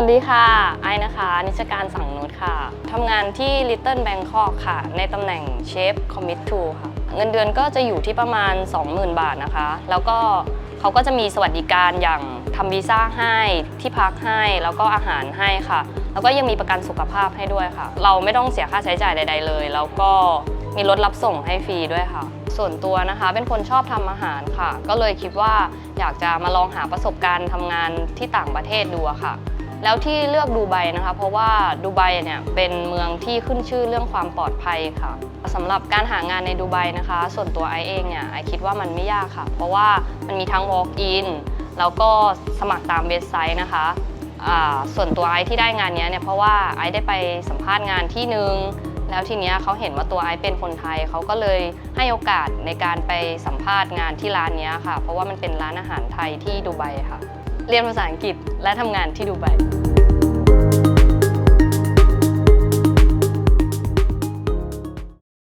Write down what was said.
วัสดีค่ะ ไอนะคะ นิชการสังนุชค่ะ ทำงานที่ Little Bangkok ค่ะ ในตำแหน่งเชฟคอมมิ t ทูค่ะ เงินเดือนก็จะอยู่ที่ประมาณ 20,000 บาทนะคะ แล้วก็เขาก็จะมีสวัสดิการอย่างทำวีซ่าให้ที่พักให้ แล้วก็อาหารให้ค่ะ แล้วก็ยังมีประกันสุขภาพให้ด้วยค่ะ เราไม่ต้องเสียค่าใช้จ่ายใด ๆ เลย แล้วก็มีรถรับส่งให้ฟรีด้วยค่ะ ส่วนตัวนะคะเป็นคนชอบทำอาหารค่ะ ก็เลยคิดว่าอยากจะมาลองหาประสบการณ์ทำงานที่ต่างประเทศดูค่ะ แล้วที่เลือกดูไบนะคะ เพราะว่าดูไบเนี่ยเป็นเมืองที่ขึ้นชื่อเรื่องความปลอดภัยค่ะสำหรับการหางานในดูไบนะคะ ส่วนตัวไอเองเนี่ยไอคิดว่ามันไม่ยากค่ะ เพราะว่ามันมีทั้ง walk in แล้วก็สมัครตามเว็บไซต์นะคะส่วนตัวไอที่ได้งานนี้เนี่ยเพราะว่าไอได้ไปสัมภาษณ์งานที่หนึ่งแล้วทีเนี้ยเขาเห็นว่าตัวไอเป็นคนไทยเขาก็เลยให้โอกาสในการไปสัมภาษณ์งานที่ร้านนี้ค่ะ เพราะว่ามันเป็นร้านอาหารไทยที่ดูไบค่ะ เรียนภาษาอังกฤษและทำงานที่ดูไบ